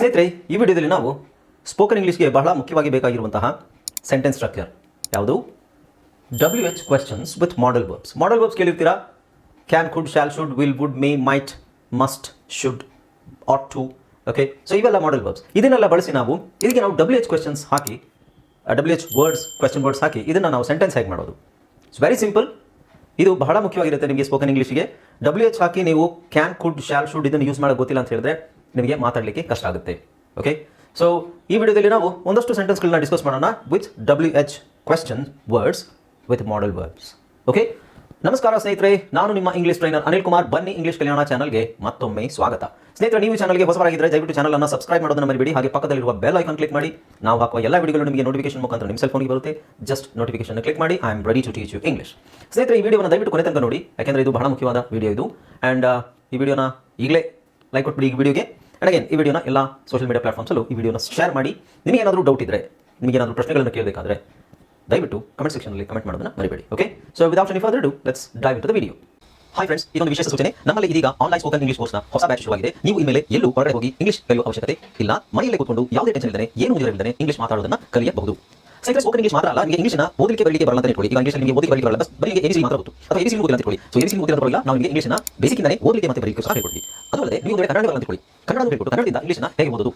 ಸ್ನೇಹಿತರೆ, ಈ ವಿಡಿಯೋದಲ್ಲಿ ನಾವು ಸ್ಪೋಕನ್ ಇಂಗ್ಲೀಷ್ಗೆ ಬಹಳ ಮುಖ್ಯವಾಗಿ ಬೇಕಾಗಿರುವಂತಹ ಸೆಂಟೆನ್ಸ್ ಸ್ಟ್ರಕ್ಚರ್ ಯಾವುದು? W H questions with modal verbs modal verbs ಕೇಳಿರ್ತೀರಾ? Can could shall should will would may might must should ought to okay so ಇವೆಲ್ಲ ಮಾಡೆಲ್ ವರ್ಬ್ಸ್ ಇದನ್ನೆಲ್ಲ ಬಳಸಿ ನಾವು ಇದಕ್ಕೆ ನಾವು ಡಬ್ಲ್ಯೂ ಎಚ್ ಕ್ವೆಶನ್ಸ್ ಹಾಕಿ W H words question words ಹಾಕಿ ಇದನ್ನು ನಾವು sentence ಹೇಗೆ ಮಾಡೋದು. ಇಟ್ಸ್ ವೆರಿ ಸಿಂಪಲ್ ಇದು ಬಹಳ ಮುಖ್ಯವಾಗಿರುತ್ತೆ ನಿಮಗೆ ಸ್ಪೋಕನ್ ಇಂಗ್ಲೀಷ್ಗೆ ಡಬ್ಲ್ಯೂ ಎಚ್ ಹಾಕಿ ನೀವು ಕ್ಯಾನ್ ಕುಡ್ ಶಾಲ್ ಶುಡ್ ಇದನ್ನು ಯೂಸ್ ಮಾಡೋಕೆ ಗೊತ್ತಿಲ್ಲ ಅಂತ ಹೇಳಿದ್ರೆ ನಿಮಗೆ ಮಾತಾಡಲಿಕ್ಕೆ ಕಷ್ಟ ಆಗುತ್ತೆ. ಓಕೆ ಸೊ ಈ ವಿಡಿಯೋದಲ್ಲಿ ನಾವು ಒಂದಷ್ಟು ಸೆಂಟೆನ್ಸ್ಗಳನ್ನ ಡಿಸ್ಕಸ್ ಮಾಡೋಣ with W H question words with modal words okay ನಮಸ್ಕಾರ ಸ್ನೇಹಿತರೆ, ನಾನು ನಿಮ್ಮ ಇಂಗ್ಲಿಷ್ ಟ್ರೈನರ್ ಅನಿಲ್ ಕುಮಾರ್. ಬನ್ನಿ ಇಂಗ್ಲಿಷ್ ಕಲ್ಯಾಣ ಚಾನಲ್ಗೆ ಮತ್ತೊಮ್ಮೆ ಸ್ವಾಗತ. ಸ್ನೇಹಿತರೆ, ನೀವು ಚಾನಲ್ಗೆ ಹೊಸಬರಾಗಿದ್ದರೆ ದಯವಿಟ್ಟು ಚಾನಲ್ ಅನ್ನು ಸಬ್ಸ್ಕ್ರೈಬ್ ಮಾಡೋದನ್ನ ಮರಿಬೇಡಿ. ಹಾಗೆ ಪಕ್ಕದಲ್ಲಿರುವ ಬೆಲ್ ಐಕಾನ್ ಕ್ಲಿಕ್ ಮಾಡಿ. ನಾವು ಹಾಕುವ ಎಲ್ಲ ವಿಡಿಯೋಗಳು ನಿಮಗೆ ನೋಟಿಫಿಕೇಶನ್ ಮುಖಾಂತರ ನಿಮ್ಮ ಸೆಲ್ಫೋನ್ಗೆ ಬರುತ್ತೆ. ಜಸ್ಟ್ ನೋಟಿಫಿಕೇಶನ್ ಕ್ಲಿಕ್ ಮಾಡಿ. I am ready to teach you English ಸ್ನೇಹಿತರೆ, ಈ ವಿಡಿಯೋನ ದಯವಿಟ್ಟು ಕೊನೆ ತನಕ ನೋಡಿ. ಯಾಕೆಂದರೆ ಇದು ಬಹಳ ಮುಖ್ಯವಾದ ವಿಡಿಯೋ ಇದು. ಆ್ಯಂಡ್ ಈ ವಿಡಿಯೋನ ಈಗಲೇ ಲೈಕ್ ಕೊಟ್ಬಿಡಿ ಈ ವಿಡಿಯೋಗೆ. ಆ್ಯಂಡ್ ಅಗೇನ್ ಈ ವಿಡಿಯೋನ ಎಲ್ಲ ಸೋಷಿಯಲ್ ಮೀಡಿಯಾ ಪ್ಲಾಟ್ಫಾರ್ಮ್ಸಲ್ಲೂ ಈ ವಿಡಿಯೋನ ಶೇರ್ ಮಾಡಿ. ನಿಮಗೆ ಏನಾದರೂ ಡೌಟ್ ಇದ್ದರೆ ನಿಮಗೆ ಏನಾದರೂ ಪ್ರಶ್ನೆಗಳನ್ನು ಕೇಳಬೇಕಾದ್ರೆ, ದಯವಿಟ್ಟು ಕಮೆಂಟ್ ಸೆಕ್ಷನಲ್ಲಿ ಕಮೆಂಟ್ ಮಾಡೋದನ್ನ ಮರಿಬೇಡಿ okay so without any further ado let's dive into the video hi friends ಇದೊಂದು ವಿಶೇಷ ಸೂಚನೆ. ನಮ್ಮಲ್ಲಿ ಇದೀಗ ಆನ್ಲೈನ್ ಸ್ಪೋಕನ್ ಇಂಗ್ಲಿಷ್ ಕೋರ್ಸ್ನ ಹೊಸ ಬ್ಯಾಚ್ ಶುರುವಾಗಿದೆ. ನೀವು ಮೇಲೆ ಎಲ್ಲೂ ಹೊರಗಡೆ ಹೋಗಿ ಇಂಗ್ಲಿಷ್ ಕಲಿಯುವ ಅವಶ್ಯಕತೆ ಇಲ್ಲ. ಮನೆಯಲ್ಲೇ ಕೂತ್ಕೊಂಡು ಯಾವುದೇ ಟೆನ್ಷನ್ ಇಲ್ಲದೆ, ಏನು ಇಲ್ಲದೆ ಇಂಗ್ಲಿಷ್ ಮಾತಾಡೋದನ್ನ ಕಲಿಯಬಹುದು. ಇಂಗ್ಲಿಷ್ ಮಾತ್ರ ಅಲ್ಲ, ನಿಮಗೆ ಇಂಗ್ಲಿಷ್ನ ಓದಲಿಕ್ಕೆ ಬರಲಿಕ್ಕೆ ಬರಲ್ಲ ಅಂತ ಇಟ್ಕೊಳ್ಳಿ. ಈಗ ಇಂಗ್ಲಿಷ್ ನಿಮಗೆ ಓದಲಿಕ್ಕೆ ಬರಲಿಕ್ಕೆ ಬರಲ್ಲ ಬರೀ ಎಬಿಸಿ ಮಾತ್ರ ಗೊತ್ತು. ಅಥವಾ ಎಬಿಸಿ ಅಂತ ಇಟ್ಕೊಳ್ಳಿ. ಎಬಿಸಿ ಬರಲ್ಲ, ನಾವು ನಿಮಗೆ ಓದಲಿಕ್ಕೆ ಮತ್ತೆ ಹೇಳ್ಕೊಡ್ತೀವಿ ಅದು ಅಲ್ಲದೆ ನೀವು ಕನ್ನಡ ಬರಲ್ಲ ಕನ್ನಡ ಹೇಗೆ ಓದೋದು?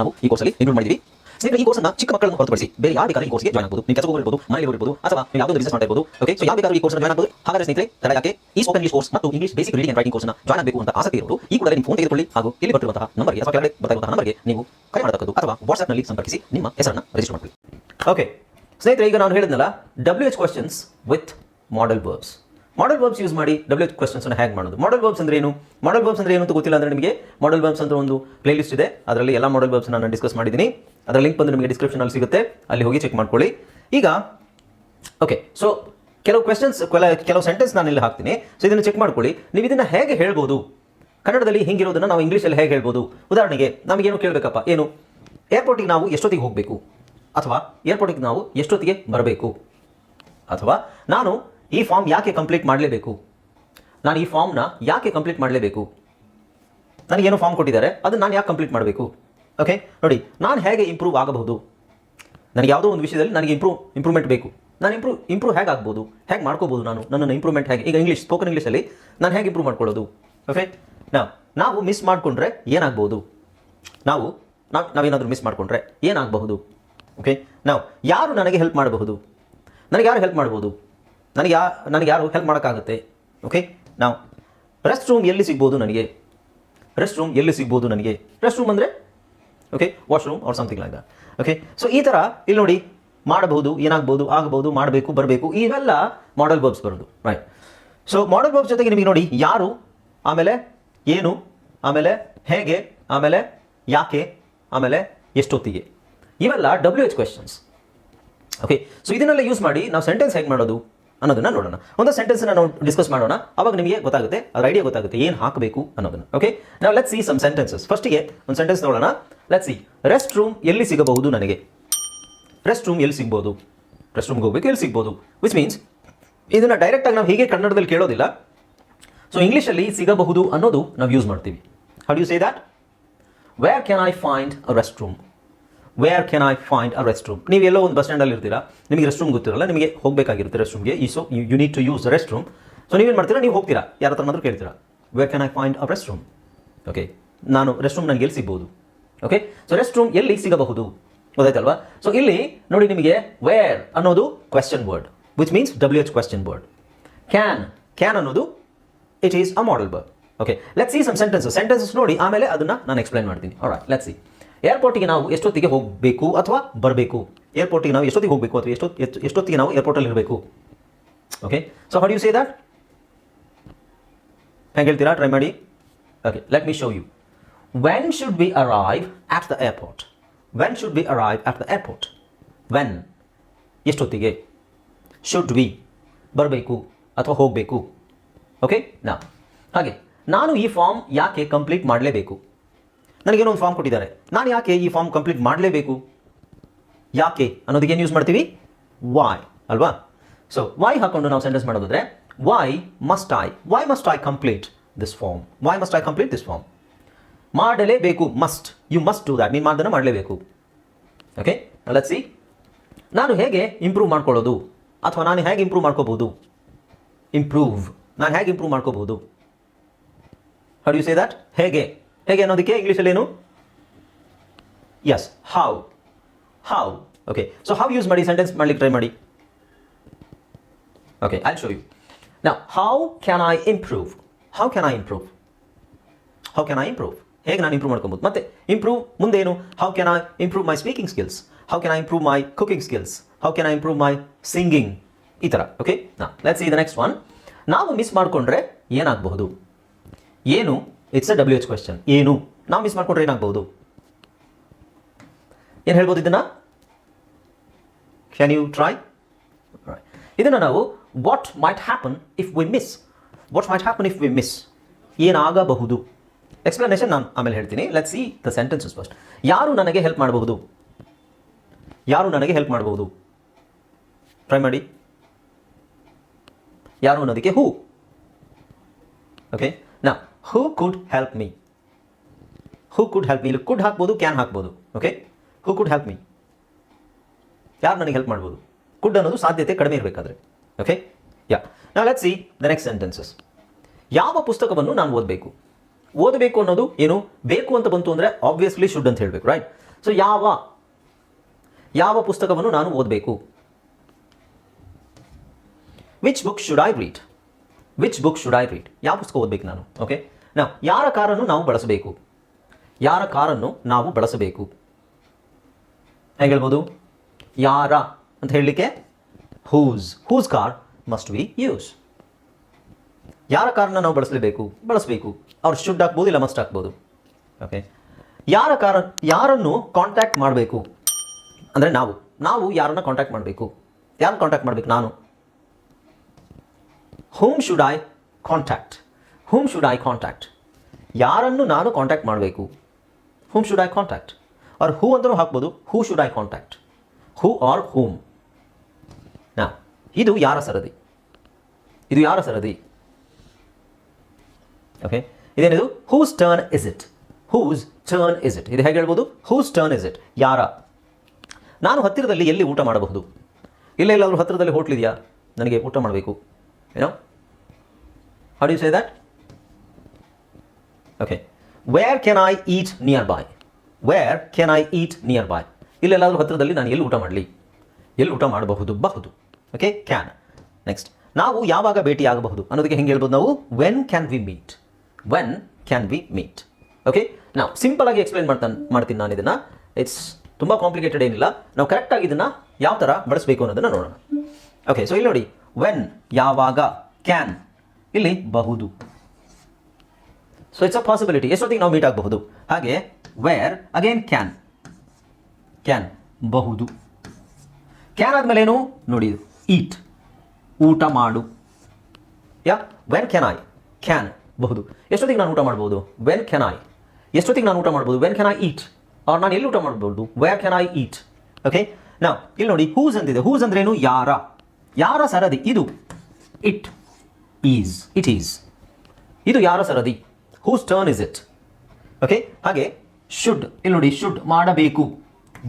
ನಾವು ಈ ಕೋರ್ಸಲ್ಲಿ ಇನ್ಕ್ಲೂಡ್ ಮಾಡಿದ್ದೀವಿ ಸ್ನೇಹಿತರೆ, ಈ ಕೋರ್ಸ್ನ ಚಿಕ್ಕ ಮಕ್ಕಳನ್ನು ಹೊರತುಪಡಿಸಿ ಬೇರೆ ಯಾರು ಬೇಕಾದ್ರೆ ಈ ಕೋರ್ಸ್ಗೆ ಜಾಯ್ನ್ ಆಗಬಹುದು ನೀವು ಕೆಲಸ ಇರ್ಬೋದು ಮನೆಯಲ್ಲಿ ಇರಬಹುದು ಅಥವಾ ನೀವು ಯಾವುದೋ ಬಿಸಿನೆಸ್ ಮಾಡ್ತಾ ಇರ್ಬೋದು ಓಕೆ ಸೊ ಯಾವ ಬೇಕಾದ್ರೂ ಈ ಕೋರ್ಸ್ ಜಾಯ್ನ್ ಆಗಬಹುದು ಹಾಗಾದ್ರೆ ಸ್ನೇಹಿತರೆ, ತಡ ಯಾಕೆ? ಈ ಸ್ಪೋಕನ್ ಇಂಗ್ಲಿಷ್ ಕೋರ್ಸ್ ಮತ್ತು English basic reading and writing ಕೋರ್ಸ್ನ ಜಾಯ್ನ್ ಆಗಬೇಕು ಅಂತ ಆಸಕ್ತಿ ಇರೋರು, ಈ ಕೂಡ ನಿಮ್ಮ ಫೋನ್ ತೆಗೆದುಕೊಳ್ಳಿ ಹಾಗೂ ಇಲ್ಲಿ ಬರ್ತಿರುವಂತಹ ನಂಬರ್ಗೆ ಅಥವಾ ಕೆಳಗಡೆ ಬರ್ತಾ ನಂಬರ್ಗೆ ನೀವು ಕರೆ ಮಾಡತಕ್ಕದ್ದು ಅಥವಾ ವಾಟ್ಸ್ಆಪ್ನಲ್ಲಿ ಸಂಪರ್ಕಿಸಿ ನಿಮ್ಮ ಹೆಸರನ್ನು ರಿಜಿಸ್ಟರ್ ಮಾಡ್ಕೊಳ್ಳಿ. ಓಕೆ ಸ್ನೇಹಿತರೆ, ಈಗ ನಾನು ಹೇಳಿದ್ನಲ್ಲ W H questions with modal verbs modal verbs use ಮಾಡಿ ಡಬ್ಲ್ಯೂ ಎಚ್ ಕ್ವಶನ್ಸ್ ಅನ್ನು ಹ್ಯಾಂಗ್ ಮಾಡೋದು. ಮಾಡಲ್ ವರ್ಬ್ಸ್ ಅಂದ್ರೆ ಏನು? ಮಾಡಲ್ ವರ್ಬ್ಸ್ ಅಂದ್ರೆ ಏನು ಅಂತ ಗೊತ್ತಿಲ್ಲ ಅಂದ್ರೆ ನಿಮಗೆ ಮಾಡಲ್ ವರ್ಬ್ಸ್ ಅಂತ ಒಂದು ಪ್ಲೇಲಿಸ್ಟ್ ಇದೆ. ಅದರಲ್ಲಿ ಎಲ್ಲ ಮಾಡಲ್ ವರ್ಬ್ಸ್ ನಾನು ಡಿಸ್ಕಸ್ ಮಾಡಿದ್ದೀನಿ. ಅದರ ಲಿಂಕ್ ಬಂದು ನಿಮಗೆ ಡಿಸ್ಕ್ರಿಪ್ಷನ್ ಅಲ್ಲಿ ಸಿಗುತ್ತೆ. ಅಲ್ಲಿ ಹೋಗಿ ಚೆಕ್ ಮಾಡ್ಕೊಳ್ಳಿ. ಈಗ ಓಕೆ ಸೊ ಕೆಲವು ಕ್ವೆಶನ್ಸ್ ಕೆಲವು ಸೆಂಟೆನ್ಸ್ ನಾನು ಇಲ್ಲಿ ಹಾಕ್ತೀನಿ. ಸೊ ಇದನ್ನು ಚೆಕ್ ಮಾಡ್ಕೊಳ್ಳಿ. ನೀವು ಇದನ್ನು ಹೇಗೆ ಹೇಳ್ಬೋದು? ಕನ್ನಡದಲ್ಲಿ ಹಿಂಗಿರೋದನ್ನು ನಾವು ಇಂಗ್ಲೀಷಲ್ಲಿ ಹೇಗೆ ಹೇಳ್ಬೋದು? ಉದಾಹರಣೆಗೆ, ನಮಗೇನು ಕೇಳಬೇಕಪ್ಪ? ಏನು? ಏರ್ಪೋರ್ಟಿಗೆ ನಾವು ಎಷ್ಟೊತ್ತಿಗೆ ಹೋಗಬೇಕು? ಅಥವಾ ಏರ್ಪೋರ್ಟಿಗೆ ನಾವು ಎಷ್ಟೊತ್ತಿಗೆ ಬರಬೇಕು? ಅಥವಾ ನಾನು ಈ ಫಾರ್ಮ್ ಯಾಕೆ ಕಂಪ್ಲೀಟ್ ಮಾಡಲೇಬೇಕು? ನಾನು ಈ ಫಾರ್ಮ್ನ ಯಾಕೆ ಕಂಪ್ಲೀಟ್ ಮಾಡಲೇಬೇಕು? ನನಗೇನು ಫಾರ್ಮ್ ಕೊಟ್ಟಿದ್ದಾರೆ? ಅದನ್ನು ನಾನು ಯಾಕೆ ಕಂಪ್ಲೀಟ್ ಮಾಡಬೇಕು? ಓಕೆ ನೋಡಿ, ನಾನು ಹೇಗೆ ಇಂಪ್ರೂವ್ ಆಗಬಹುದು? ನನಗೆ ಯಾವುದೋ ಒಂದು ವಿಷಯದಲ್ಲಿ ನನಗೆ ಇಂಪ್ರೂವ್ ಇಂಪ್ರೂವ್ಮೆಂಟ್ ಬೇಕು. ನಾನು ಇಂಪ್ರೂವ್ ಇಂಪ್ರೂವ್ ಹೇಗೆ ಆಗ್ಬೋದು? ಹೇಗೆ ಮಾಡ್ಕೋಬೋದು ನಾನು? ನನ್ನನ್ನು ಇಂಪ್ರೂವ್ಮೆಂಟ್ ಹೇಗೆ? ಈಗ ಇಂಗ್ಲೀಷ್ ಸ್ಪೋಕನ್ ಇಂಗ್ಲೀಷಲ್ಲಿ ನಾನು ಹೇಗೆ ಇಂಪ್ರೂವ್ ಮಾಡ್ಕೊಳ್ಳೋದು? ಓಕೆ ನಾ ನಾವು ಮಿಸ್ ಮಾಡಿಕೊಂಡ್ರೆ ಏನಾಗ್ಬೋದು? ನಾವು ನಾವು ನಾವೇನಾದರೂ ಮಿಸ್ ಮಾಡಿಕೊಂಡ್ರೆ ಏನಾಗಬಹುದು? ಓಕೆ ನಾವು ಯಾರು ನನಗೆ ಹೆಲ್ಪ್ ಮಾಡಬಹುದು? ನನಗೆ ಯಾರು ಹೆಲ್ಪ್ ಮಾಡ್ಬೋದು? ನನಗೆ ಯಾ, ನನಗೆ ಯಾರು ಹೆಲ್ಪ್ ಮಾಡೋಕ್ಕಾಗುತ್ತೆ? ಓಕೆ ನಾವು ರೆಸ್ಟ್ ರೂಮ್ ಎಲ್ಲಿ ಸಿಗ್ಬೋದು ನನಗೆ? ರೆಸ್ಟ್ ರೂಮ್ ಎಲ್ಲಿ ಸಿಗ್ಬೋದು ನನಗೆ? ರೆಸ್ಟ್ ರೂಮ್ ಅಂದರೆ okay washroom or something like that okay so ಈ ಥರ ಇಲ್ಲಿ ನೋಡಿ ಮಾಡಬಹುದು ಏನಾಗ್ಬೋದು ಆಗಬಹುದು, ಮಾಡಬೇಕು, ಬರಬೇಕು ಇವೆಲ್ಲ ಮಾಡಲ್ ವರ್ಬ್ಸ್ ಬರೋದು ರೈಟ್ ಸೊ ಮಾಡಲ್ ವರ್ಬ್ಸ್ ಜೊತೆಗೆ ನಿಮಗೆ ನೋಡಿ ಯಾರು, ಆಮೇಲೆ ಏನು, ಆಮೇಲೆ ಹೇಗೆ, ಆಮೇಲೆ ಯಾಕೆ, ಆಮೇಲೆ ಎಷ್ಟೊತ್ತಿಗೆ. ಇವೆಲ್ಲ W H questions okay so ಇದನ್ನೆಲ್ಲ ಯೂಸ್ ಮಾಡಿ ನಾವು ಸೆಂಟೆನ್ಸ್ ಹೇಗೆ ಮಾಡೋದು? ಅನ್ನೋದನ್ನ ನೋಡೋಣ. ಒಂದು ಸೆಂಟೆನ್ಸ್ ನಾವು ಡಿಸ್ಕಸ್ ಮಾಡೋಣ. ಅವಾಗ ನಿಮಗೆ ಗೊತ್ತಾಗುತ್ತೆ, ಅದ್ರ ಐಡಿಯಾ ಗೊತ್ತಾಗುತ್ತೆ, ಏನು ಹಾಕಬೇಕು ಅನ್ನೋದನ್ನ ಓಕೆ ನಾವು ಲೆಟ್ ಸಿ ಸಮ್ ಸೆಂಟೆನ್ಸಸ್ ಫಸ್ಟಿಗೆ ಒಂದು ಸೆಂಟೆನ್ಸ್ ನೋಡೋಣ. ಲೆಟ್ ಸಿ ರೆಸ್ಟ್ ರೂಮ್ ಎಲ್ಲಿ ಸಿಗಬಹುದು ನನಗೆ? ರೆಸ್ಟ್ ರೂಮ್ ಎಲ್ಲಿ ಸಿಗ್ಬೋದು? ರೆಸ್ಟ್ ರೂಮ್ಗೆ ಹೋಗ್ಬೇಕು, ಎಲ್ಲಿ ಸಿಗ್ಬೋದು? ವಿಚ್ ಮೀನ್ಸ್ ಇದನ್ನು ಡೈರೆಕ್ಟಾಗಿ ನಾವು ಹೀಗೆ ಕನ್ನಡದಲ್ಲಿ ಕೇಳೋದಿಲ್ಲ. ಸೊ ಇಂಗ್ಲೀಷಲ್ಲಿ ಸಿಗಬಹುದು ಅನ್ನೋದು ನಾವು ಯೂಸ್ ಮಾಡ್ತೀವಿ. How you say that where can I find a rest room where can I find a rest room ನೀವು ಎಲ್ಲೋ ಒಂದು ಬಸ್ ಸ್ಟ್ಯಾಂಡಲ್ಲಿ ಇರ್ತೀರಾ? ನಿಮಗೆ ರೆಸ್ಟ್ ರೂಮ್ ಗೊತ್ತಿರಲ್ಲ, ನಿಮಗೆ ಹೋಗಬೇಕಾಗಿರುತ್ತೆ ರೆಸ್ಟ್ ರೂಮ್ಗೆ ಈ so you need to use rest room so ನೀವೇನು ಮಾಡ್ತೀರಾ? ನೀವು ಹೋಗ್ತೀರಾ. ಯಾರ ಹತ್ರನಾದ್ರೂ ಕೇಳ್ತೀರಾ. Where can I find a rest room okay ನಾನು ರೆಸ್ಟ್ ರೂಮ್ ನನಗೆ ಎಲ್ಲಿ ಸಿಗ್ಬೋದು? ಓಕೆ ಸೊ ರೆಸ್ಟ್ ರೂಮ್ ಎಲ್ಲಿ ಸಿಗಬಹುದು? ಗೊತ್ತಾಯ್ತಲ್ವಾ? ಸೊ ಇಲ್ಲಿ ನೋಡಿ ನಿಮಗೆ ವೇರ್ ಅನ್ನೋದು question word which means W H question word can can ಅನ್ನೋದು ಇಟ್ ಈಸ್ ಅ ಮಾಡೆಲ್ ಬರ್ okay let's see some sentences sentences ನೋಡಿ, ಆಮೇಲೆ ಅದನ್ನು ನಾನು ಎಕ್ಸ್ಪ್ಲೈನ್ ಮಾಡ್ತೀನಿ. ಆಲ್ರೈಟ್ ಲೆಟ್ ಸಿ ಏರ್ಪೋರ್ಟಿಗೆ ನಾವು ಎಷ್ಟೊತ್ತಿಗೆ ಹೋಗಬೇಕು ಅಥವಾ ಬರಬೇಕು? ಏರ್ಪೋರ್ಟಿಗೆ ನಾವು ಎಷ್ಟೊತ್ತಿಗೆ ಹೋಗಬೇಕು ಅಥವಾ ಎಷ್ಟೊತ್ತು ಎಷ್ಟು ಎಷ್ಟೊತ್ತಿಗೆ ನಾವು ಏರ್ಪೋರ್ಟಲ್ಲಿ ಇರಬೇಕು? Okay so how you say that ಹೆಂಗೆ ಹೇಳ್ತೀರಾ? ಟ್ರೈ ಮಾಡಿ. Okay let me show you when should be arrive at the airport when should be arrive at the airport when ಎಷ್ಟೊತ್ತಿಗೆ? ಶುಡ್ ವಿ ಬರಬೇಕು ಅಥವಾ ಹೋಗಬೇಕು? ಓಕೆ ನಾ ಹಾಗೆ. ನಾನು ಈ ಫಾರ್ಮ್ ಯಾಕೆ ಕಂಪ್ಲೀಟ್ ಮಾಡಲೇಬೇಕು? ನನಗೇನೋ ಒಂದು ಫಾರ್ಮ್ ಕೊಟ್ಟಿದ್ದಾರೆ. ನಾನು ಯಾಕೆ ಈ ಫಾರ್ಮ್ ಕಂಪ್ಲೀಟ್ ಮಾಡಲೇಬೇಕು? ಯಾಕೆ ಅನ್ನೋದಕ್ಕೆ ಏನು ಯೂಸ್ ಮಾಡ್ತೀವಿ? ವಾಯ್ ಅಲ್ವಾ? ಸೊ ವಾಯ್ ಹಾಕೊಂಡು ನಾವು ಸೆಂಟೆನ್ಸ್ ಮಾಡೋದಾದ್ರೆ why must I why must I complete this form why must I complete this form ಮಾಡಲೇಬೇಕು must you must do that ನೀನು ಮಾಡೋದನ್ನು ಮಾಡಲೇಬೇಕು. ಓಕೆ ಲೆಟ್ಸ್ ಸಿ ನಾನು ಹೇಗೆ ಇಂಪ್ರೂವ್ ಮಾಡ್ಕೊಳ್ಳೋದು? ಅಥವಾ ನಾನು ಹೇಗೆ ಇಂಪ್ರೂವ್ ಮಾಡ್ಕೋಬಹುದು? ಇಂಪ್ರೂವ್ ನಾನು ಹೇಗೆ ಇಂಪ್ರೂವ್ ಮಾಡ್ಕೋಬಹುದು? ಹೌ ಯು ಸೇ ದಟ್ ಹೇಗೆ? ಹೇಗೆ ಅನ್ನೋದಕ್ಕೆ ಇಂಗ್ಲೀಷಲ್ಲಿ ಏನು? Yes how how okay so how use ಮಾಡಿ ಸೆಂಟೆನ್ಸ್ ಮಾಡ್ಲಿಕ್ಕೆ ಟ್ರೈ ಮಾಡಿ. ಓಕೆ ಐ ಶೋ ಯು ನಾವು how can I improve how can I improve how can I improve ಹೇಗೆ ನಾನು ಇಂಪ್ರೂವ್ ಮಾಡ್ಕೊಬೋದು? ಮತ್ತೆ ಇಂಪ್ರೂವ್ ಮುಂದೇನು how can I improve my speaking skills how can I improve my cooking skills how can I improve my singing ಈ ಥರ okay ನಾ let's ಈ the next one ನಾವು ಮಿಸ್ ಮಾಡಿಕೊಂಡ್ರೆ ಏನಾಗಬಹುದು? ಏನು? It's a W H question ಏನು? ನಾವು ಮಿಸ್ ಮಾಡ್ಕೊಂಡ್ರೆ ಏನಾಗ್ಬೋದು ಏನು ಹೇಳ್ಬೋದು ಇದನ್ನ? ಕ್ಯಾನ್ ಯು ಟ್ರೈ ಇದನ್ನು ನಾವು what might happen if we miss what might happen if we miss ಏನಾಗಬಹುದು? ಎಕ್ಸ್ಪ್ಲನೇಷನ್ ನಾನು ಆಮೇಲೆ ಹೇಳ್ತೀನಿ. Let see the sentences first ಯಾರು ನನಗೆ ಹೆಲ್ಪ್ ಮಾಡಬಹುದು? ಯಾರು ನನಗೆ ಹೆಲ್ಪ್ ಮಾಡಬಹುದು? ಟ್ರೈ ಮಾಡಿ. ಯಾರು ಅನ್ನೋದಕ್ಕೆ ಹೂ ಓಕೆ ನಾ who could help me who could help me ಇಲ್ಲಿ ಕುಡ್ ಹಾಕ್ಬೋದು ಕ್ಯಾನ್ ಹಾಕ್ಬೋದು okay who could help me ಯಾರು ನನಗೆ ಹೆಲ್ಪ್ ಮಾಡ್ಬೋದು? ಕುಡ್ ಅನ್ನೋದು ಸಾಧ್ಯತೆ ಕಡಿಮೆ ಇರಬೇಕಾದ್ರೆ ಓಕೆ ಯಾ ನಾ let see the next sentences ಯಾವ ಪುಸ್ತಕವನ್ನು ನಾನು ಓದಬೇಕು? ಓದಬೇಕು ಅನ್ನೋದು ಏನು? ಬೇಕು ಅಂತ ಬಂತು ಅಂದರೆ ಆಬ್ವಿಯಸ್ಲಿ ಶುಡ್ ಅಂತ ಹೇಳಬೇಕು ರೈಟ್ ಸೊ ಯಾವ ಯಾವ ಪುಸ್ತಕವನ್ನು ನಾನು ಓದಬೇಕು? Which book should I read which book should I read ಯಾವ ಪುಸ್ತಕ ಓದಬೇಕು ನಾನು ಓಕೆ ನಾವು ಯಾರ ಕಾರನ್ನು ನಾವು ಬಳಸಬೇಕು? ಯಾರ ಕಾರನ್ನು ನಾವು ಬಳಸಬೇಕು? ಹೇಗೆ ಹೇಳ್ಬೋದು? ಯಾರ ಅಂತ ಹೇಳಲಿಕ್ಕೆ whose whose car must we use ಯಾರ ಕಾರನ್ನ ನಾವು ಬಳಸಲೇಬೇಕು? ಬಳಸಬೇಕು. ಅವ್ರು ಶುಡ್ ಹಾಕ್ಬೋದು ಇಲ್ಲ ಮಸ್ಟ್ ಹಾಕ್ಬೋದು. ಓಕೆ ಯಾರ ಕಾರ, ಯಾರನ್ನು ಕಾಂಟ್ಯಾಕ್ಟ್ ಮಾಡಬೇಕು? ಅಂದರೆ ನಾವು. ನಾವು ಯಾರನ್ನ ಕಾಂಟ್ಯಾಕ್ಟ್ ಮಾಡಬೇಕು? ಯಾರನ್ನು ಕಾಂಟ್ಯಾಕ್ಟ್ ಮಾಡಬೇಕು? ನಾನು. Whom should I contact whom should I contact ಯಾರನ್ನು ನಾನು ಕಾಂಟ್ಯಾಕ್ಟ್ ಮಾಡಬೇಕು? Whom should I contact or who ಅಂತಲೂ ಹಾಕ್ಬೋದು who should I contact who or whom ನಾ ಇದು ಯಾರ ಸರದಿ? ಇದು ಯಾರ ಸರದಿ? ಓಕೆ ಇದೇನಿದು? Whose turn is it whose turn is it ಇದು ಹೇಗೆ ಹೇಳ್ಬೋದು? ಹೂಸ್ ಟರ್ನ್ ಇಸ್ ಇಟ್ ಯಾರ? ನಾನು ಹತ್ತಿರದಲ್ಲಿ ಎಲ್ಲಿ ಊಟ ಮಾಡಬಹುದು? ಇಲ್ಲ ಎಲ್ಲಾದರೂ ಹತ್ತಿರದಲ್ಲಿ ಹೋಟ್ಲಿದೆಯಾ ನನಗೆ ಊಟ ಮಾಡಬೇಕು. ಏನೋ how you say that okay where can I eat nearby where can I eat nearby ಇಲ್ಲೆಲ್ಲಾದರೂ ಹತ್ತಿರದಲ್ಲಿ ನಾನು ಎಲ್ಲಿ ಊಟ ಮಾಡಲಿ? ಎಲ್ಲಿ ಊಟ ಮಾಡಬಹುದು? ಬಹುದು. ಓಕೆ ಕ್ಯಾನ್ ನೆಕ್ಸ್ಟ್ ನಾವು ಯಾವಾಗ ಭೇಟಿಯಾಗಬಹುದು? ಅನ್ನೋದಕ್ಕೆ ಹೆಂಗೆ ಹೇಳ್ಬೋದು ನಾವು? When can we meet when can we meet okay ನಾವು ಸಿಂಪಲ್ ಆಗಿ ಎಕ್ಸ್ಪ್ಲೈನ್ ಮಾಡ್ತಾನೆ, ಮಾಡ್ತೀನಿ ನಾನು ಇದನ್ನು. ಇಟ್ಸ್ ತುಂಬ ಕಾಂಪ್ಲಿಕೇಟೆಡ್ ಏನಿಲ್ಲ. ನಾವು ಕರೆಕ್ಟಾಗಿ ಇದನ್ನು ಯಾವ ಥರ ಬಳಸಬೇಕು ಅನ್ನೋದನ್ನು ನೋಡೋಣ. ಓಕೆ ಸೊ ಇಲ್ಲಿ ನೋಡಿ. ವೆನ್ ಯಾವಾಗ? ಕ್ಯಾನ್ ಇಲ್ಲಿ ಬಹುದು. ಸೊ ಇಟ್ಸ್ ಅ ಪಾಸಿಬಿಲಿಟಿ ಎಷ್ಟೊತ್ತಿಗೆ ನಾವು ಮೀಟ್ ಆಗಬಹುದು ಹಾಗೆ ವೇರ್ ಅಗೇನ್ ಕ್ಯಾನ್ ಕ್ಯಾನ್ ಬಹುದು ಕ್ಯಾನ್ ಆದಮೇಲೆ ಏನು? ನೋಡಿ ಈಟ್ ಊಟ ಮಾಡು. Yeah when can I can ಬಹುದು ಎಷ್ಟೊತ್ತಿಗೆ ನಾನು ಊಟ ಮಾಡ್ಬೋದು. ವೆನ್ ಕ್ಯಾನ್ ಐ ಎಷ್ಟೊತ್ತಿಗೆ ನಾನು ಊಟ ಮಾಡ್ಬೋದು. ವೆನ್ ಕ್ಯಾನ್ ಐ ಈಟ್ ಅವ್ರು ನಾನು ಎಲ್ಲಿ ಊಟ ಮಾಡ್ಬೋದು? Where can I eat okay ನಾ ಇಲ್ಲಿ ನೋಡಿ ಹೂಸ್ ಅಂತಿದೆ ಹೂಸ್ ಅಂದ್ರೇನು ಯಾರ. ಯಾರ ಸರದಿ? ಇದು. ಇಟ್ ಈಸ್ ಇಟ್ ಈಸ್ ಇದು ಯಾರ ಸರದಿ? Whose turn is it okay ಹಾಗೆ ಶುಡ್ ಇಲ್ಲಿ ನೋಡಿ ಶುಡ್ ಮಾಡಬೇಕು.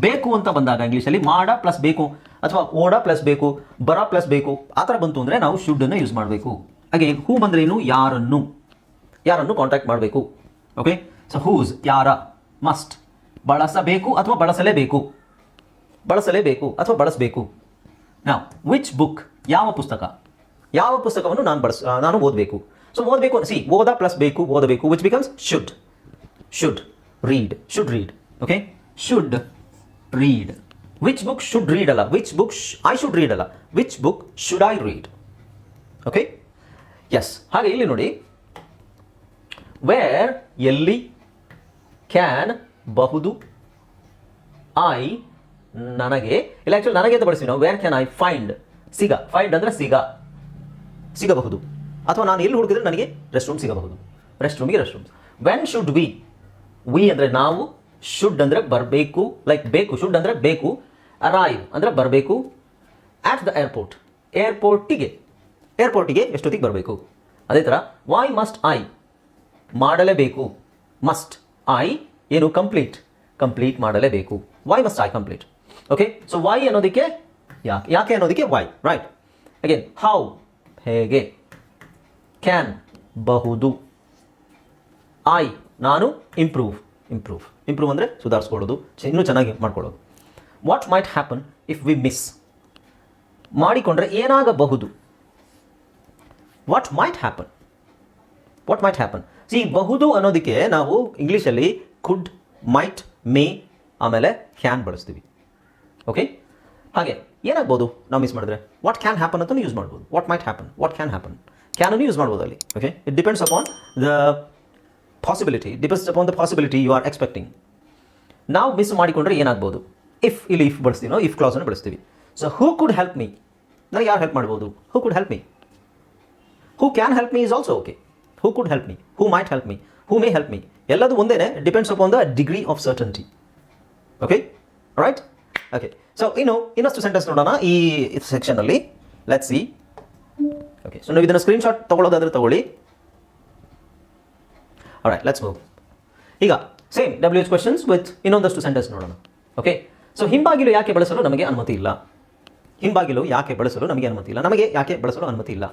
ಬೇಕು ಅಂತ ಬಂದಾಗ ಇಂಗ್ಲೀಷಲ್ಲಿ ಮಾಡ ಪ್ಲಸ್ ಬೇಕು, ಅಥವಾ ಓಡ ಪ್ಲಸ್ ಬೇಕು, ಬರ ಪ್ಲಸ್ ಬೇಕು, ಆ ಥರ ಬಂತು ಅಂದರೆ ನಾವು ಶುಡ್ಡನ್ನು ಯೂಸ್ ಮಾಡಬೇಕು. ಹಾಗೆ ಹೂ ಬಂದ್ರೆ ಏನು? ಯಾರನ್ನು? ಯಾರನ್ನು ಕಾಂಟ್ಯಾಕ್ಟ್ ಮಾಡಬೇಕು? ಓಕೆ ಸೊ ಹೂಸ್ ಯಾರ? ಮಸ್ಟ್ ಬಳಸಬೇಕು ಅಥವಾ ಬಳಸಲೇಬೇಕು? ಬಳಸಲೇಬೇಕು ಅಥವಾ ಬಳಸಬೇಕು? ನಾವು ವಿಚ್ ಬುಕ್ ಯಾವ ಪುಸ್ತಕ? ಯಾವ ಪುಸ್ತಕವನ್ನು ನಾನು ಬಳಸ ನಾನು ಓದಬೇಕು? ಸೊ ಓದಬೇಕು ಸಿ ಓದ ಪ್ಲಸ್ ಬೇಕು ಓದಬೇಕು which becomes should should read should read okay should read which book should read ಅಲ್ಲ which book I should read ಅಲ್ಲ which book should I read okay yes ಹಾಗೆ ಇಲ್ಲಿ ನೋಡಿ. ವೇರ್ ಎಲ್ಲಿ ಕ್ಯಾನ್ ಬಹುದು ಐ ನನಗೆ, ಇಲ್ಲ ಆ್ಯಕ್ಚುಲಿ ನನಗೆ ಅಂತ ಬಳಸ್ತೀವಿ ನಾವು. ವೇರ್ ಕ್ಯಾನ್ ಐ ಫೈಂಡ್ ಸಿಗ ಫೈಂಡ್ ಅಂದರೆ ಸಿಗ ಸಿಗಬಹುದು ಅಥವಾ ನಾನು ಎಲ್ಲಿ ಹುಡುಕಿದ್ರೆ ನನಗೆ ರೆಸ್ಟ್ ರೂಮ್ ಸಿಗಬಹುದು. ರೆಸ್ಟ್ ರೂಮಿಗೆ rest rooms when should we we ಅಂದರೆ ನಾವು ಶುಡ್ ಅಂದರೆ ಬರಬೇಕು ಲೈಕ್ ಬೇಕು ಶುಡ್ ಅಂದರೆ ಬೇಕು ಅರೈವ್ ಅಂದರೆ ಬರಬೇಕು. ಆಟ್ ದ ಏರ್ಪೋರ್ಟ್ ಏರ್ಪೋರ್ಟಿಗೆ ಏರ್ಪೋರ್ಟಿಗೆ ಎಷ್ಟೊತ್ತಿಗೆ ಬರಬೇಕು? ಅದೇ ಥರ ವೈ ಮಸ್ಟ್ ಐ ಮಾಡಲೇಬೇಕು. ಮಸ್ಟ್ ಐ ಏನು? ಕಂಪ್ಲೀಟ್ ಕಂಪ್ಲೀಟ್ ಮಾಡಲೇಬೇಕು. Why must I complete okay so why ಅನ್ನೋದಕ್ಕೆ, ಯಾಕೆ ಯಾಕೆ ಅನ್ನೋದಕ್ಕೆ ವೈ ರೈಟ್ ಅಗೇನ್ ಹೌ ಹೇಗೆ? ಕ್ಯಾನ್ ಬಹುದು. ಐ ನಾನು ಇಂಪ್ರೂವ್ ಇಂಪ್ರೂವ್ ಇಂಪ್ರೂವ್ ಅಂದರೆ ಸುಧಾರಿಸ್ಕೊಳ್ಳೋದು. ಇನ್ನೂ ಚೆನ್ನಾಗಿ ಮಾಡ್ಕೊಳ್ಳೋದು. What might happen if we miss ಮಾಡಿಕೊಂಡ್ರೆ ಏನಾಗಬಹುದು? What might happen what might happen see ಬಹುದು ಅನ್ನೋದಕ್ಕೆ ನಾವು ಇಂಗ್ಲೀಷಲ್ಲಿ ಕುಡ್ ಮೈಟ್ ಮೇ ಆಮೇಲೆ ಕ್ಯಾನ್ ಬಳಸ್ತೀವಿ. ಓಕೆ ಹಾಗೆ, ಏನಾಗ್ಬೋದು? ನಾವು ಮಿಸ್ ಮಾಡಿದ್ರೆ. ವಾಟ್ ಕ್ಯಾನ್ ಹ್ಯಾಪನ್ ಅಂತ ಯೂಸ್ ಮಾಡ್ಬೋದು. What might happen what can happen ಕ್ಯಾನನ್ನು use ಮಾಡ್ಬೋದು ಅಲ್ಲಿ? Okay it depends upon the possibility depends upon the possibility you are expecting ನಾವು ಮಿಸ್ ಮಾಡಿಕೊಂಡ್ರೆ ಏನಾಗ್ಬೋದು? ಇಫ್ ಇಲ್ಲಿ ಇಫ್ ಬಳಸ್ತೀವಿ ನಾವು ಇಫ್ ಕ್ಲಾಸನ್ನು ಬಳಸ್ತೀವಿ. So who could help me ನನಗೆ ಯಾರು ಹೆಲ್ಪ್ ಮಾಡ್ಬೋದು? Who could help me who can help me is also okay who could help me who might help me who may help me ಎಲ್ಲದು ಒಂದೇ depends upon the degree of certainty okay right okay so ಇನ್ನು ಇನ್ನಷ್ಟು sentence ನೋಡೋಣ ಈ ಸೆಕ್ಷನಲ್ಲಿ let see okay so ನೀವು ಇದನ್ನು screenshot ತಗೊಳ್ಳೋದಾದ್ರೆ ತಗೊಳ್ಳಿ. ರೈಟ್ ಲೆಟ್ಸ್ ಮೂವ್ ಈಗ same W H questions with ಇನ್ನೊಂದಷ್ಟು ಸೆಂಟೆನ್ಸ್ ನೋಡೋಣ. ಓಕೆ ಸೊ ಹಿಂಬಾಗಿಲು ಯಾಕೆ ಬಳಸಲು ನಮಗೆ ಅನುಮತಿ ಇಲ್ಲ? ಹಿಂಬಾಗಿಲು ಯಾಕೆ ಬಳಸಲು ನಮಗೆ ಅನುಮತಿ ಇಲ್ಲ? ನಮಗೆ ಯಾಕೆ ಬಳಸಲು ಅನುಮತಿ ಇಲ್ಲ?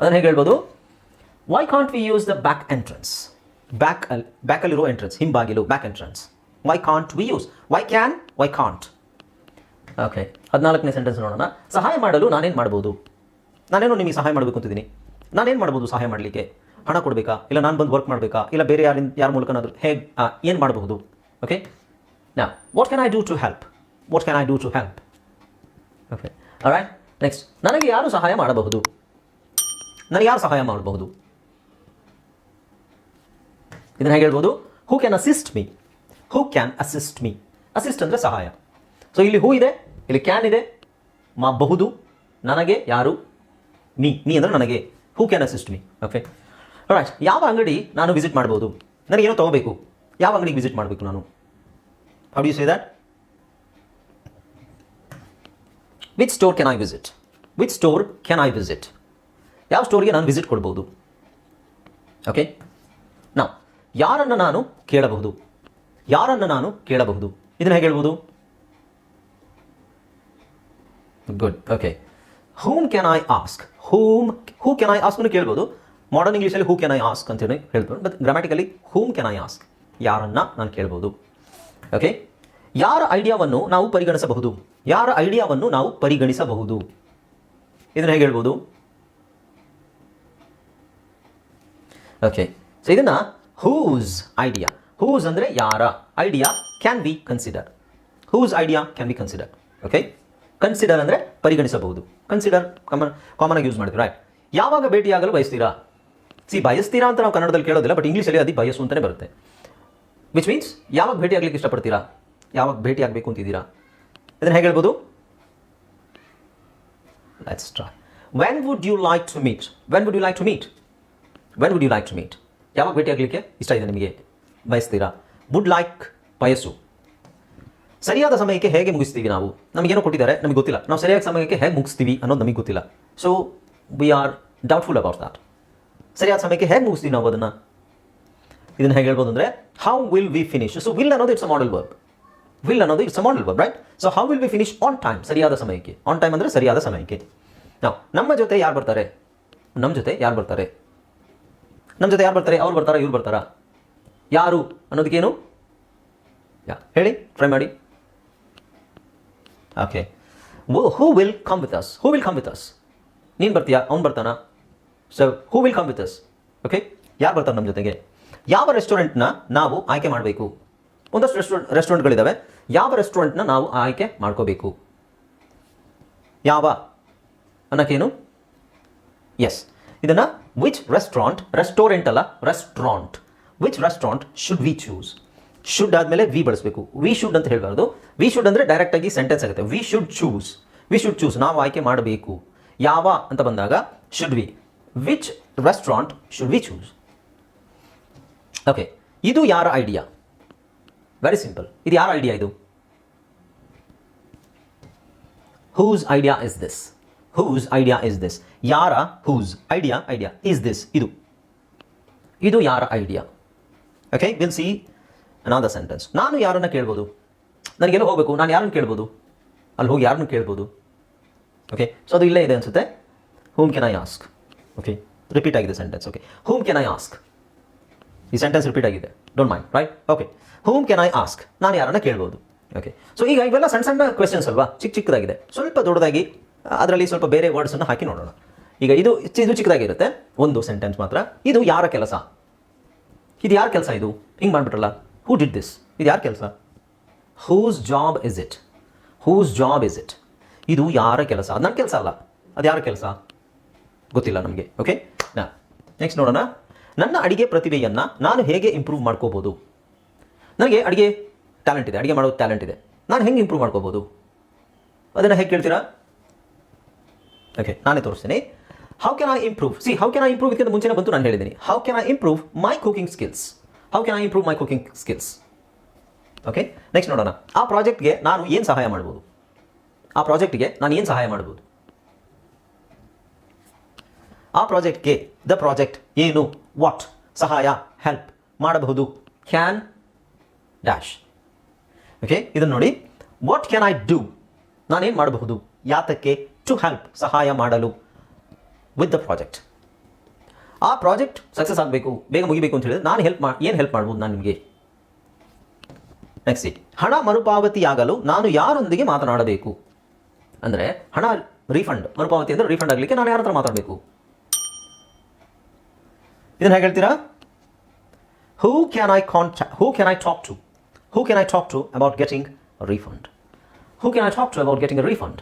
ಅದನ್ನು ಹೇಗೆ ಹೇಳ್ಬೋದು? Why can't we use the back entrance back ಅಲ್ಲಿ ಬ್ಯಾಕಲ್ಲಿರೋ entrance ಹಿಂಬಾಗಿಲು back entrance why can't we use why can why can't okay ಹದಿನಾಲ್ಕನೇ ಸೆಂಟೆನ್ಸ್ ನೋಡೋಣ. ಸಹಾಯ ಮಾಡಲು ನಾನೇನು ಮಾಡ್ಬೋದು? ನಾನೇನೋ ನಿಮಗೆ ಸಹಾಯ ಮಾಡಬೇಕು ಅಂತಿದ್ದೀನಿ? ನಾನೇನು ಮಾಡ್ಬೋದು ಸಹಾಯ ಮಾಡಲಿಕ್ಕೆ? ಹಣ ಕೊಡಬೇಕಾ? ಇಲ್ಲ ನಾನು ಬಂದು ವರ್ಕ್ ಮಾಡಬೇಕಾ? ಇಲ್ಲ ಬೇರೆ ಯಾರಿಂದ ಯಾರ ಮೂಲಕನಾದರೂ ಹೇಗೆ ಏನು ಮಾಡಬಹುದು? ಓಕೆ ನಾ what can I do to help what can I do to help okay right next ನನಗೆ ಯಾರು ಸಹಾಯ ಮಾಡಬಹುದು? ನನಗೆ ಯಾರು ಸಹಾಯ ಮಾಡಬಹುದು? ಇದನ್ನು ಹೇಗೆ ಹೇಳ್ಬೋದು? Who can assist me who can assist me assist ಅಂದರೆ ಸಹಾಯ. ಸೊ ಇಲ್ಲಿ ಹೂ ಇದೆ, ಇಲ್ಲಿ ಕ್ಯಾನ್ ಇದೆ ಮಾಡಬಹುದು ನನಗೆ ಯಾರು ಮೀ ಮೀ ಅಂದರೆ ನನಗೆ. Who can assist me okay ಯಾವ ಅಂಗಡಿ ನಾನು ವಿಸಿಟ್ ಮಾಡ್ಬೋದು? ಏನೋ ತಗೋಬೇಕು. ಯಾವ ಅಂಗಡಿಗೆ ವಿಸಿಟ್ ಮಾಡಬೇಕು ನಾನು? How you say that which store can I visit which store can I visit ಯಾವ ಸ್ಟೋರಿಗೆ ನಾನು ವಿಸಿಟ್ ಕೊಡ್ಬೋದು? ಓಕೆ ನಾ ಯಾರನ್ನು ನಾನು ಕೇಳಬಹುದು? ಯಾರನ್ನು ನಾನು ಕೇಳಬಹುದು? ಇದನ್ನು ಹೇಗೆ ಹೇಳ್ಬೋದು? Good okay whom can I ask whom who can I ask ಕೇಳ್ಬೋದು. ಮಾಡರ್ನ್ ಇಂಗ್ಲೀಷಲ್ಲಿ ಹೂ ಕ್ಯಾನ್ ಐ ಆಸ್ಕ್ ಅಂತೇಳಿ ಹೇಳ್ಬೋದು. But grammatically whom can I ask ಯಾರನ್ನ ನಾನು ಕೇಳ್ಬೋದು. ಓಕೆ ಯಾರ ಐಡಿಯಾವನ್ನು ನಾವು ಪರಿಗಣಿಸಬಹುದು? ಯಾರ ಐಡಿಯಾವನ್ನು ನಾವು ಪರಿಗಣಿಸಬಹುದು? ಇದನ್ನ ಹೇಗೆ ಹೇಳ್ಬೋದು? ಓಕೆ ಸೊ ಇದನ್ನ ಹೂಸ್ ಐಡಿಯಾ ಹೂಸ್ ಅಂದರೆ ಯಾರ idea can be consider whose idea can be consider okay consider ಅಂದರೆ ಪರಿಗಣಿಸಬಹುದು. ಕನ್ಸಿಡರ್ ಕಾಮನ್ ಕಾಮನ್ ಆಗಿ ಯೂಸ್ ಮಾಡ್ತೀವಿ ರೈಟ್ ಯಾವಾಗ ಭೇಟಿಯಾಗಲು ಬಯಸ್ತೀರಾ? ಸಿ ಬಯಸ್ತೀರಾ ಅಂತ ನಾವು ಕನ್ನಡದಲ್ಲಿ ಕೇಳೋದಿಲ್ಲ ಬಟ್ ಇಂಗ್ಲೀಷಲ್ಲಿ ಅದು ಬಯಸು ಅಂತಲೇ ಬರುತ್ತೆ. ವಿಚ್ ಮೀನ್ಸ್ ಯಾವಾಗ ಭೇಟಿ ಆಗ್ಲಿಕ್ಕೆ ಇಷ್ಟಪಡ್ತೀರಾ? ಯಾವಾಗ ಭೇಟಿ ಆಗಬೇಕು ಅಂತಿದ್ದೀರಾ? ಇದನ್ನು ಹೇಗೆ ಹೇಳ್ಬೋದು? Let's try when would you like to meet when would you like to meet when would you like to meet ಯಾವಾಗ ಭೇಟಿ ಆಗಲಿಕ್ಕೆ ಇಷ್ಟ ಇದೆ ನಿಮಗೆ? ಬಯಸ್ತೀರಾ? ವುಡ್ ಲೈಕ್ ಬಯಸು. ಸರಿಯಾದ ಸಮಯಕ್ಕೆ ಹೇಗೆ ಮುಗಿಸ್ತೀವಿ ನಾವು? ನಮಗೇನೋ ಕೊಟ್ಟಿದ್ದಾರೆ, ನಮಗೆ ಗೊತ್ತಿಲ್ಲ. ನಾವು ಸರಿಯಾದ ಸಮಯಕ್ಕೆ ಹೇಗೆ ಮುಗಿಸ್ತೀವಿ ಅನ್ನೋದು ನಮಗೆ ಗೊತ್ತಿಲ್ಲ. So we are doubtful about that ಸರಿಯಾದ ಸಮಯಕ್ಕೆ ಹೇಗೆ ಮುಗಿಸ್ತೀವಿ ನಾವು ಅದನ್ನು? ಇದನ್ನು ಹೇಗೆ ಹೇಳ್ಬೋದು ಅಂದರೆ how will we finish so will ಅನ್ನೋದು it's a modal verb will ಅನ್ನೋದು it's a modal verb right so how will we finish on time ಸರಿಯಾದ ಸಮಯಕ್ಕೆ. ಆನ್ ಟೈಮ್ ಅಂದರೆ ಸರಿಯಾದ ಸಮಯಕ್ಕೆ. ನಾವು ನಮ್ಮ ಜೊತೆ ಯಾರು ಬರ್ತಾರೆ? ನಮ್ಮ ಜೊತೆ ಯಾರು ಬರ್ತಾರೆ? ನಮ್ಮ ಜೊತೆ ಯಾರು ಬರ್ತಾರೆ? ಅವ್ರು ಬರ್ತಾರಾ, ಇವ್ರು ಬರ್ತಾರಾ? ಯಾರು ಅನ್ನೋದಕ್ಕೇನು? ಯಾ, ಹೇಳಿ ಟ್ರೈ ಮಾಡಿ. Okay who will come with us who will come with us ನೀನು ಬರ್ತೀಯ? ಅವ್ನು ಬರ್ತಾನ? So who will come with us okay ಯಾರು ಬರ್ತಾರೆ ನಮ್ಮ ಜೊತೆಗೆ? ಯಾವ ರೆಸ್ಟೋರೆಂಟ್ನ ನಾವು ಆಯ್ಕೆ ಮಾಡಬೇಕು? ಒಂದಷ್ಟು ರೆಸ್ಟೋರೆಂಟ್ ರೆಸ್ಟೋರೆಂಟ್ಗಳಿದ್ದಾವೆ ಯಾವ ರೆಸ್ಟೋರೆಂಟ್ನ ನಾವು ಆಯ್ಕೆ ಮಾಡ್ಕೋಬೇಕು? ಯಾವ? ಅನ್ನೋಕ್ಕೇನು? ಎಸ್ ಇದನ್ನು ವಿಚ್ ರೆಸ್ಟೋರೆಂಟ್ ರೆಸ್ಟೋರೆಂಟ್ ಅಲ್ಲ restaurant which restaurant should we choose should ಆದಮೇಲೆ ವಿ ಬಳಸಬೇಕು. ವಿ ಶುಡ್ ಅಂತ ಹೇಳಬಾರ್ದು. ವಿ ಶುಡ್ ಅಂದರೆ ಡೈರೆಕ್ಟಾಗಿ ಸೆಂಟೆನ್ಸ್ ಆಗುತ್ತೆ. We should choose we should choose ನಾವು ಆಯ್ಕೆ ಮಾಡಬೇಕು. ಯಾವ ಅಂತ ಬಂದಾಗ should we which restaurant should we choose okay ಇದು ಯಾರ ಐಡಿಯಾ ವೆರಿ ಸಿಂಪಲ್ ಇದು ಯಾರ ಐಡಿಯಾ ಇದು? Whose idea is this whose idea is this ಯಾರ? Whose idea idea is this ಇದು. ಇದು ಯಾರ idea okay will see another sentence ನಾನು ಯಾರನ್ನ ಕೇಳ್ಬೋದು? ನನಗೆಲ್ಲ ಹೋಗಬೇಕು? ನಾನು ಯಾರನ್ನು ಕೇಳ್ಬೋದು? ಅಲ್ಲಿ ಹೋಗಿ ಯಾರನ್ನು ಕೇಳ್ಬೋದು? ಓಕೆ ಸೊ ಅದು ಇಲ್ಲೇ ಇದೆ ಅನಿಸುತ್ತೆ. Whom can I ask okay repeat ಆಗಿದೆ sentence okay whom can I ask ಈ ಸೆಂಟೆನ್ಸ್ ರಿಪೀಟ್ ಆಗಿದೆ. Don't mind right okay whom can I ask ನಾನು ಯಾರನ್ನ ಕೇಳ್ಬೋದು? ಓಕೆ ಸೊ ಈಗ ಇವೆಲ್ಲ ಸಣ್ಣ ಸಣ್ಣ ಕ್ವೆಶನ್ಸ್ ಅಲ್ವಾ? ಚಿಕ್ಕ ಚಿಕ್ಕದಾಗಿದೆ. ಸ್ವಲ್ಪ ದೊಡ್ಡದಾಗಿ, ಅದರಲ್ಲಿ ಸ್ವಲ್ಪ ಬೇರೆ ವರ್ಡ್ಸನ್ನು ಹಾಕಿ ನೋಡೋಣ. ಈಗ ಇದು ಇದು ಚಿಕ್ಕದಾಗಿರುತ್ತೆ. ಒಂದು ಸೆಂಟೆನ್ಸ್ ಮಾತ್ರ. ಇದು ಯಾರ ಕೆಲಸ? ಇದು ಯಾರ ಕೆಲಸ ಇದು? ಹಿಂಗೆ ಮಾಡ್ಬಿಟ್ರಲ್ಲ? ಹೂ ಡಿಡ್ ದಿಸ್ ಇದು ಯಾರ ಕೆಲಸ? Whose job is it whose job is it ಇದು ಯಾರ ಕೆಲಸ? ಅದು ನನ್ನ ಕೆಲಸ ಅಲ್ಲ. ಅದು ಯಾರ ಕೆಲಸ? ಗೊತ್ತಿಲ್ಲ ನಮಗೆ ಓಕೆ ನಾ ನೆಕ್ಸ್ಟ್ ನೋಡೋಣ. ನನ್ನ ಅಡುಗೆ ಪ್ರತಿಭೆಯನ್ನು ನಾನು ಹೇಗೆ ಇಂಪ್ರೂವ್ ಮಾಡ್ಕೋಬೋದು? ನನಗೆ ಅಡುಗೆ ಟ್ಯಾಲೆಂಟ್ ಇದೆ, ಅಡುಗೆ ಮಾಡೋ ಟ್ಯಾಲೆಂಟ್ ಇದೆ. ನಾನು ಹೆಂಗೆ ಇಂಪ್ರೂವ್ ಮಾಡ್ಕೋಬೋದು? ಅದನ್ನು ಹೇಗೆ ಕೇಳ್ತೀರಾ? ಓಕೆ ನಾನೇ ತೋರಿಸ್ತೀನಿ. How can I improve see how can I improve ಇದಕ್ಕಿಂತ ಮುಂಚೆನೇ ಬಂತು, ನಾನು ಹೇಳಿದ್ದೀನಿ how can I improve my cooking skills how can I improve my cooking skills okay next ನೋಡೋಣ. ಆ ಪ್ರಾಜೆಕ್ಟ್ಗೆ ನಾನು ಏನು ಸಹಾಯ ಮಾಡ್ಬೋದು? ಆ ಪ್ರಾಜೆಕ್ಟ್ಗೆ ನಾನು ಏನು ಸಹಾಯ ಮಾಡ್ಬೋದು? ಆ ಪ್ರಾಜೆಕ್ಟ್ಗೆ ದ ಪ್ರಾಜೆಕ್ಟ್ ಏನು? ವಾಟ್ ಸಹಾಯ ಹೆಲ್ಪ್ ಮಾಡಬಹುದು. ಕ್ಯಾನ್ ಡ್ಯಾಶ್ ಓಕೆ ಇದನ್ನು ನೋಡಿ. ವಾಟ್ ಕ್ಯಾನ್ ಐ ಡೂ ನಾನೇನು ಮಾಡಬಹುದು? ಯಾತಕ್ಕೆ? ಟು ಹೆಲ್ಪ್ ಸಹಾಯ ಮಾಡಲು. ವಿತ್ ದ ಪ್ರಾಜೆಕ್ಟ್ ಆ ಪ್ರಾಜೆಕ್ಟ್ ಸಕ್ಸಸ್ ಆಗಬೇಕು, ಬೇಗ ಮುಗಿಬೇಕು ಅಂತ ಹೇಳಿದ್ರೆ ನಾನು ಹೆಲ್ಪ್ ಮಾ, ಏನು ಹೆಲ್ಪ್ ಮಾಡ್ಬೋದು ನಾನು ನಿಮಗೆ? ನೆಕ್ಸ್ಟ್ ಹಣ ಮರುಪಾವತಿಯಾಗಲು ನಾನು ಯಾರೊಂದಿಗೆ ಮಾತನಾಡಬೇಕು? ಅಂದರೆ ಹಣ ರೀಫಂಡ್ ಮರುಪಾವತಿ ಅಂದರೆ ರೀಫಂಡ್ ಆಗಲಿಕ್ಕೆ ನಾನು ಯಾರ ಹತ್ರ ಮಾತಾಡಬೇಕು? ಇದನ್ನು ಹೇಗೆ ಹೇಳ್ತೀರಾ? Who can I contact who can I talk to who can I talk to about getting refund who can I talk to about getting refund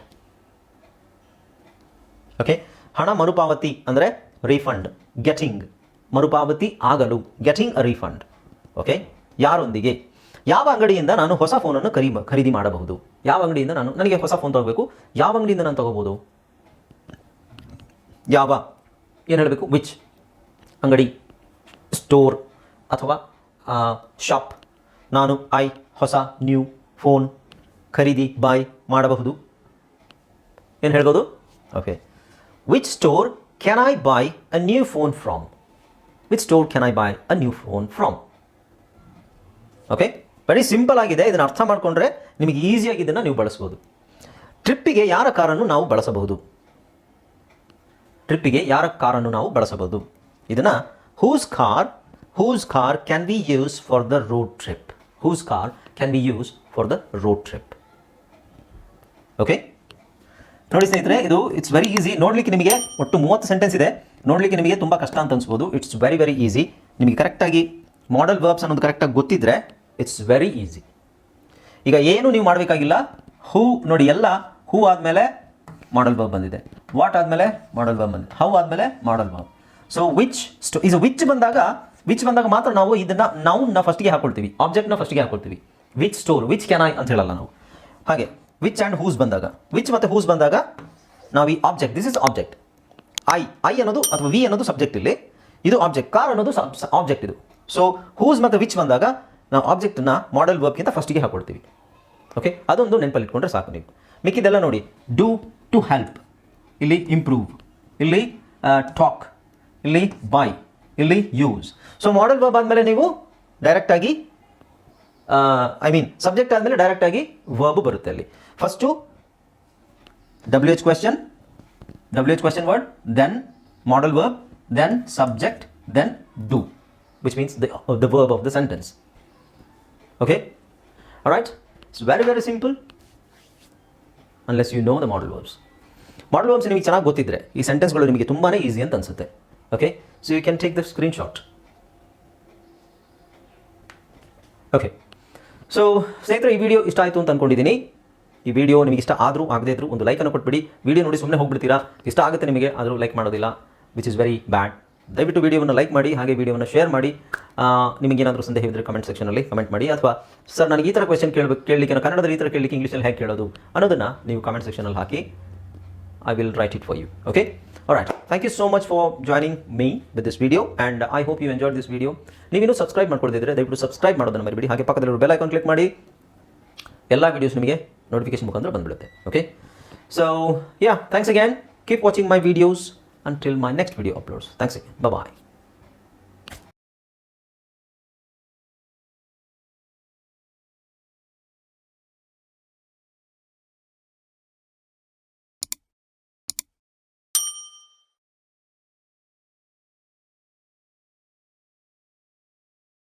okay ಹಣ ಮರುಪಾವತಿ ಅಂದರೆ ರೀಫಂಡ್ ಗೆಟಿಂಗ್ ಮರುಪಾವತಿ ಆಗಲು ಗೆಟಿಂಗ್ ಅ ರೀಫಂಡ್ ಓಕೆ ಯಾರೊಂದಿಗೆ? ಯಾವ ಅಂಗಡಿಯಿಂದ ನಾನು ಹೊಸ ಫೋನನ್ನು ಖರೀ ಖರೀದಿ ಮಾಡಬಹುದು? ಯಾವ ಅಂಗಡಿಯಿಂದ ನಾನು ನನಗೆ ಹೊಸ ಫೋನ್ ತಗೋಬೇಕು? ಯಾವ ಅಂಗಡಿಯಿಂದ ನಾನು ತಗೋಬೋದು ಯಾವ? ಏನು ಹೇಳಬೇಕು? ವಿಚ್ ಅಂಗಡಿ? ಸ್ಟೋರ್ ಅಥವಾ ಶಾಪ್ ನಾನು ಐ ಹೊಸ ನ್ಯೂ ಫೋನ್ ಖರೀದಿ ಬಾಯ್ ಮಾಡಬಹುದು. ಏನು ಹೇಳ್ಬೋದು? Okay which store can I buy a new phone from which store can I buy a new phone from okay very simple ಆಗಿದೆ. ಇದನ್ನು ಅರ್ಥ ಮಾಡಿಕೊಂಡ್ರೆ ನಿಮಗೆ ಈಸಿಯಾಗಿ ಇದನ್ನು ನೀವು ಬಳಸ್ಬೋದು. ಟ್ರಿಪ್ಪಿಗೆ ಯಾರ ಕಾರನ್ನು ನಾವು ಬಳಸಬಹುದು? ಟ್ರಿಪ್ಪಿಗೆ ಯಾರ ಕಾರನ್ನು ನಾವು ಬಳಸಬಹುದು? ಇದನ್ನು whose car whose car can be use for the road trip whose car can be use for the road trip okay ನೋಡಿ ಸ್ನೇಹಿತರೆ, ಇದು ಇಟ್ಸ್ ವೆರಿ ಈಸಿ ನೋಡಲಿಕ್ಕೆ ನಿಮಗೆ ಒಟ್ಟು ಮೂವತ್ತು ಸೆಂಟೆನ್ಸ್ ಇದೆ. ನೋಡಲಿಕ್ಕೆ ನಿಮಗೆ ತುಂಬ ಕಷ್ಟ ಅಂತ ಅನ್ಸ್ಬೋದು. ಇಟ್ಸ್ ವೆರಿ ವೆರಿ ಈಸಿ ನಿಮಗೆ ಕರೆಕ್ಟಾಗಿ ಮಾಡಲ್ ವರ್ಬ್ಸ್ ಅನ್ನೋದು ಕರೆಕ್ಟಾಗಿ ಗೊತ್ತಿದ್ರೆ ಇಟ್ಸ್ ವೆರಿ ಈಸಿ ಈಗ ಏನು ನೀವು ಮಾಡಬೇಕಾಗಿಲ್ಲ? ಹೂ ನೋಡಿ ಎಲ್ಲ ಹೂ ಆದಮೇಲೆ ಮಾಡಲ್ ವರ್ಬ್ ಬಂದಿದೆ. ವಾಟ್ ಆದಮೇಲೆ ಮಾಡಲ್ ವರ್ಬ್ ಬಂದಿದೆ. ಹೌ ಆದಮೇಲೆ ಮಾಡಲ್ ವರ್ಬ್ ಸೊ ವಿಚ್ ಸ್ಟೋ ಇದು ವಿಚ್ ಬಂದಾಗ ವಿಚ್ ಬಂದಾಗ ಮಾತ್ರ ನಾವು ಇದನ್ನು ನೌನ್ನ ಫಸ್ಟಿಗೆ ಹಾಕೊಳ್ತೀವಿ. ಆಬ್ಜೆಕ್ಟ್ನ ಫಸ್ಟಿಗೆ ಹಾಕೊಳ್ತೀವಿ. Which store which can I ಅಂತ ಹೇಳಲ್ಲ ನಾವು. ಹಾಗೆ. ವಿಚ್ ಆ್ಯಂಡ್ ಹೂಸ್ ಬಂದಾಗ? ವಿಚ್ ಮತ್ತು ಹೂಸ್ ಬಂದಾಗ? ನಾವು ಈ object this is object I I ಅನ್ನೋದು ಅಥವಾ ವಿ ಅನ್ನೋದು ಸಬ್ಜೆಕ್ಟ್ ಇಲ್ಲಿ. ಇದು ಆಬ್ಜೆಕ್ಟ್ ಕಾರ್ ಅನ್ನೋದು ಆಬ್ಜೆಕ್ಟ್ ಇದು. ಸೊ ಹೂಸ್ ಮತ್ತು ವಿಚ್ ಬಂದಾಗ? ನಾವು ಆಬ್ಜೆಕ್ಟ್ನ ಮಾಡೆಲ್ ವರ್ಕ್ಗಿಂತ ಫಸ್ಟಿಗೆ ಹಾಕೊಳ್ತೀವಿ. ಓಕೆ ಅದೊಂದು ನೆನಪಲ್ಲಿ ಇಟ್ಕೊಂಡ್ರೆ ಸಾಕು ನೀವು. ಮಿಕ್ಕಿದೆಲ್ಲ ನೋಡಿ. ಡೂ ಟು ಹೆಲ್ಪ್ ಇಲ್ಲಿ ಇಂಪ್ರೂವ್ ಇಲ್ಲಿ ಟಾಕ್ ಇಲ್ಲಿ ಬೈ ಇಲ್ಲಿ ಯೂಸ್ ಸೊ ಮಾಡೆಲ್ ವರ್ಬ್ ಆದಮೇಲೆ ನೀವು ಡೈರೆಕ್ಟಾಗಿ ಐ ಮೀನ್ ಸಬ್ಜೆಕ್ಟ್ ಆದಮೇಲೆ ಡೈರೆಕ್ಟಾಗಿ ವರ್ಬ್ ಬರುತ್ತೆ ಅಲ್ಲಿ. First W H question W H question word then modal verb then subject then do which means the verb of the sentence okay right it's very very simple unless you know the modal verbs modal verbs ನಿಮಗೆ ಚೆನ್ನಾಗಿ ಗೊತ್ತಿದ್ರೆ ಈ ಸೆಂಟೆನ್ಸ್ಗಳು ನಿಮಗೆ ತುಂಬಾ easy ಅಂತ ಅನ್ಸುತ್ತೆ. Okay so you can take the screenshot okay so ಸ್ನೇಹಿತರೆ, ಈ ವಿಡಿಯೋ ಇಷ್ಟ ಆಯಿತು ಅಂತ ಅಂದ್ಕೊಂಡಿದ್ದೀನಿ ಈ ವಿಡಿಯೋ ನಿಮಗೆ ಇಷ್ಟ ಆದರೂ ಆಗದೇ ಇದ್ರೂ ಒಂದು ಲೈಕನ್ನು ಕೊಟ್ಬಿಡಿ. ವಿಡಿಯೋ ನೋಡಿ ಸುಮ್ಮನೆ ಹೋಗ್ಬಿಡ್ತೀರಾ? ಇಷ್ಟ ಆಗುತ್ತೆ ನಿಮಗೆ, ಆದರೂ ಲೈಕ್ ಮಾಡೋದಿಲ್ಲ ವಿಚ್ ಇಸ್ ವೆರಿ ಬ್ಯಾಡ್ ದಯವಿಟ್ಟು ವಿಡಿಯೋವನ್ನು ಲೈಕ್ ಮಾಡಿ, ಹಾಗೆ ವಿಡಿಯೋವನ್ನು ಶೇರ್ ಮಾಡಿ. ನಿಮಗೆ ನಿಮಗೇನಾದರೂ ಸಂದೇಹ ಇದ್ದರೆ ಕಮೆಂಟ್ ಸೆಕ್ಷನಲ್ಲಿ ಕಮೆಂಟ್ ಮಾಡಿ. ಅಥವಾ ಸರ್ ನನಗೆ ಈ ಥರ ಕ್ವೆಶನ್ ಕೇಳಬೇಕು ಕೇಳಲಿಕ್ಕೆ, ನಾನು ಕನ್ನಡದಲ್ಲಿ ಈ ಥರ ಕೇಳಲಿಕ್ಕೆ ಇಂಗ್ಲೀಷಲ್ಲಿ ಹೇಗೆ ಕೇಳೋದು ಅನ್ನೋದನ್ನು ನೀವು ಕಮೆಂಟ್ ಸೆಕ್ಷನಲ್ಲಿ ಹಾಕಿ I will write it for you Okay? Alright. You so much for for me with this this and I hope you you this video. ನೀವಿನ್ನೂ ಸಬ್ಸ್ಕ್ರೈಬ್ ಮಾಡ್ಕೊಳ್ತಿದ್ರೆ ದಯವಿಟ್ಟು ಸಬ್ಸ್ಕ್ರೈಬ್ ಮಾಡೋದನ್ನು ಮರಿಬೇಡಿ. ಹಾಗೆ ಪಕ್ಕದಲ್ಲಿ ಬೆಲ್ ಐಕಾನ್ ಕ್ಲಿಕ್ ಮಾಡಿ. ಎಲ್ಲ ವೀಡಿಯೋಸ್ ನಿಮಗೆ ನೋಟಿಫಿಕೇಶನ್ ಮುಖಾಂತರ ಬಂದ್ಬಿಡುತ್ತೆ. Okay so yeah thanks again keep watching my videos until my next video uploads thanks again bye